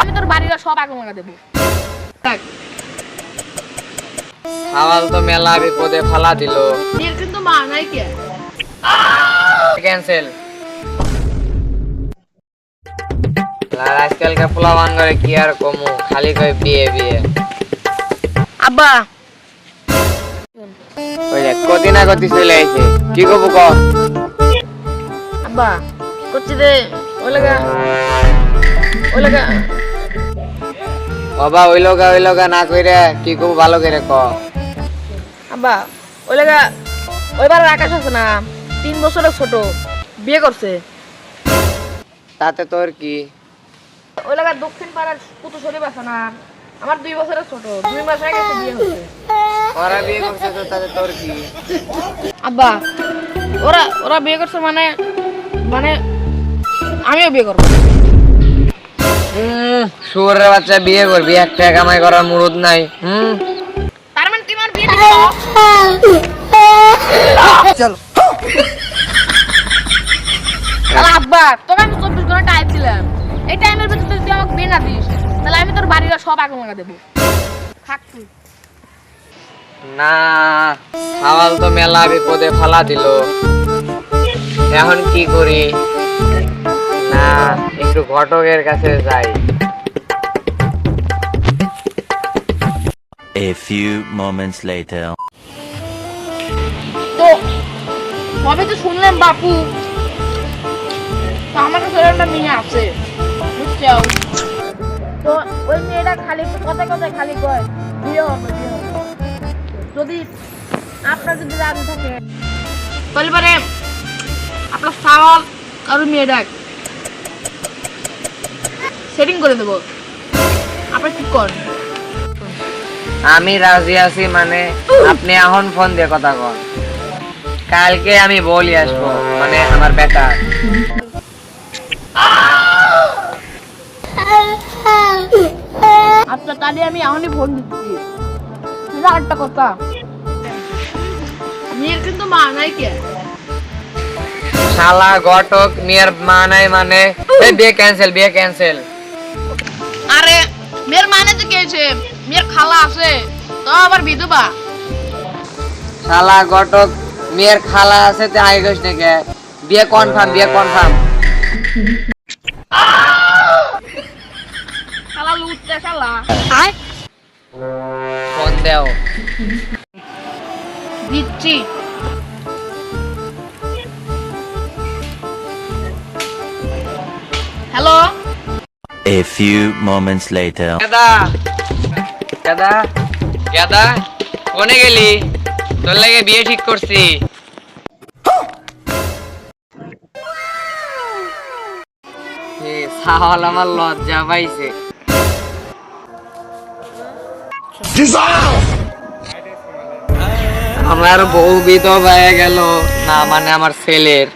আমি তোর বাড়িটা সব আগুন লাগা দেবো। সাওয়াল তো মেলা বিপদে ফালা দিল। কিন্তু মা নাই কে? ক্যান্সেল। আর আজকালকার পোলা বাঙ্গারে কি আর কমু? খালি কই বিয়ে বিয়ে। আব্বা। ওই যে কতি না চলে আইছে কি কব ক? আব্বা করছি রে? ওই লাগা ওই লাগা বাবা ওই লগা ওই লগা না কইরে কি কব ভালো করে ক। আব্বা ওই লাগা ওইবার আকাশ আছে না তিন বছরের ছোট বিয়ে করছে। তাতে তোর কি? ওই লাগা দক্ষিণ পাড়ার কুতু শরীফ আছে না আমার দুই বছরের ছোট দুই মাস আগে তো বিয়ে হচ্ছে। ওরা বিয়ে করছে তো তাতে তোর কি? আব্বা ওরা ওরা বিয়ে করছে মানে মানে আমিও বিয়ে করব। হুম শুয়োরের বাচ্চা বিয়ে করবি একটা কামাই করার মুরুদ নাই হুম তার মানে তুই আমার বিয়ে দিবি চলো। তাহলে আব্বা তোকে আমি চব্বিশ ঘণ্টা টাইম দিলাম। এই টাইমের ভিতরে তুই আমাকে বিয়ে না দিস তাহলে আমি তোর বাড়িটা সব আগুন লাগা দেবো। থাক তুই। না সাওয়াল তো মেলা বিপদে ফালা দিল। এখন কি করি? একটু ঘটকের কাছে যাই। A few moments later. তো সবে তো শুনলাম বাপু। তো আমার কাছে একটা মেয়ে আছে বুঝছ? তো ওই মেয়েটা খালি কথা কথা খালি কয় বিয়ে হবে বিয়ে হবে। যদি আপনার যদি রাগ থাকে তাহলে পরে আপনার সাওয়াল আর ওই মেয়ে ডাক। সেটিং করে দেবো। আপনার কি করেন আমি রাজি আছি মানে আপনি এখন ফোন দিয়ে কথা কন। কালকে আমি বলি আসব মানে আমার বেটা। আচ্ছা তাহলে আমি এখনই ফোন দিচ্ছি। আরেকটা কথা। মেয়ের কিন্তু মা নাই কে? শালা ঘটক মেয়ের মা নাই মানে। বিয়ে ক্যান্সেল বিয়ে ক্যান্সেল আরে মেয়ের মানে তো কে আছে মেয়ের খালা আছে তো আবার বিধবা? শালা ঘটক মেয়ের খালা আছে তে আই গেছ নাকি? বিয়ে কনফার্ম বিয়ে কনফার্ম খালা লুটতে খালা ফোন দেও। দিচ্ছি। Hello? A few moments later. কেদা কেদা কেদা কোনে গেলি? তোর লাগে বিয়ে ঠিক করছি। সাহল আমার লজ্জা পাইছে। আমার বউ বিধবা হয়ে গেল, না মানে আমার ছেলের।